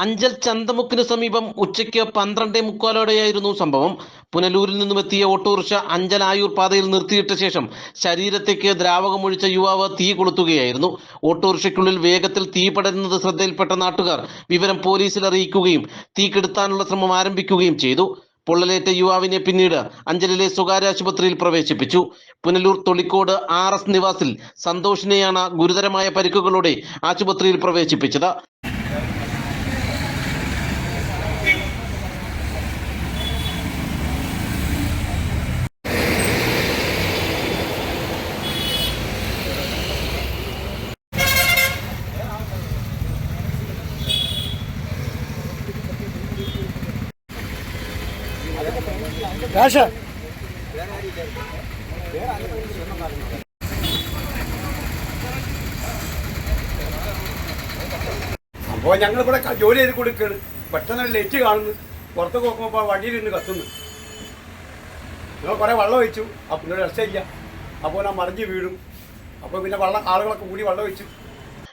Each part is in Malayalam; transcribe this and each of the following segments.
അഞ്ചൽ ചന്തമുക്കിന് സമീപം ഉച്ചയ്ക്ക് പന്ത്രണ്ടേ മുക്കാലോടെയായിരുന്നു സംഭവം. പുനലൂരിൽ നിന്നുമെത്തിയ ഓട്ടോറിക്ഷ അഞ്ചൽ ആയൂർ പാതയിൽ നിർത്തിയിട്ട ശേഷം ശരീരത്തേക്ക് ദ്രാവകമൊഴിച്ച യുവാവ് തീ കൊളുത്തുകയായിരുന്നു. ഓട്ടോറിക്ഷയ്ക്കുള്ളിൽ വേഗത്തിൽ തീ പടരുന്നത് ശ്രദ്ധയിൽപ്പെട്ട നാട്ടുകാർ വിവരം പോലീസിൽ അറിയിക്കുകയും തീ കെടുത്താനുള്ള ശ്രമം ആരംഭിക്കുകയും ചെയ്തു. പൊള്ളലേറ്റ യുവാവിനെ പിന്നീട് അഞ്ചലിലെ സ്വകാര്യ ആശുപത്രിയിൽ പ്രവേശിപ്പിച്ചു. പുനലൂർ തൊളിക്കോട് ആർ എസ് നിവാസിൽ സന്തോഷിനെയാണ് ഗുരുതരമായ പരിക്കുകളോടെ ആശുപത്രിയിൽ പ്രവേശിപ്പിച്ചത്. കാശ അപ്പോൾ ഞങ്ങൾ ഇവിടെ ജോലി ചെയ്ത് കൊടുക്കുകയാണ് പെട്ടെന്ന് ലേറ്റ് ലൈറ്റ് കാണുന്നു പുറത്ത് നോക്കുമ്പോൾ വണ്ടിയിൽ നിന്ന് കത്തുന്നു. ഞങ്ങൾ കുറേ വെള്ളം ഒഴിച്ചു. അപ്പം പിന്നെ രക്ഷയില്ല. അപ്പോൾ ഞാൻ മറിഞ്ഞ് വീഴും. അപ്പോൾ പിന്നെ വെള്ളം ആളുകളൊക്കെ കൂടി വെള്ളം ഒഴിച്ചു.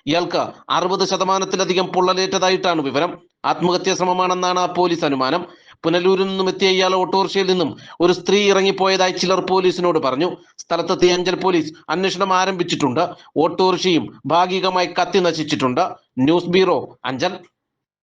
ഇയാൾക്ക് അറുപത് ശതമാനത്തിലധികം പൊള്ളലേറ്റതായിട്ടാണ് വിവരം. ആത്മഹത്യാ ശ്രമമാണെന്നാണ് പോലീസ് അനുമാനം. പുനലൂരിൽ നിന്നും എത്തിയ ഇയാൾ ഓട്ടോറിക്ഷയിൽ നിന്നും ഒരു സ്ത്രീ ഇറങ്ങിപ്പോയതായി ചിലർ പോലീസിനോട് പറഞ്ഞു. സ്ഥലത്തെത്തിയ അഞ്ചൽ പോലീസ് അന്വേഷണം ആരംഭിച്ചിട്ടുണ്ട്. ഓട്ടോറിക്ഷയും ഭാഗികമായി കത്തി നശിച്ചിട്ടുണ്ട്. News bureau Anchal.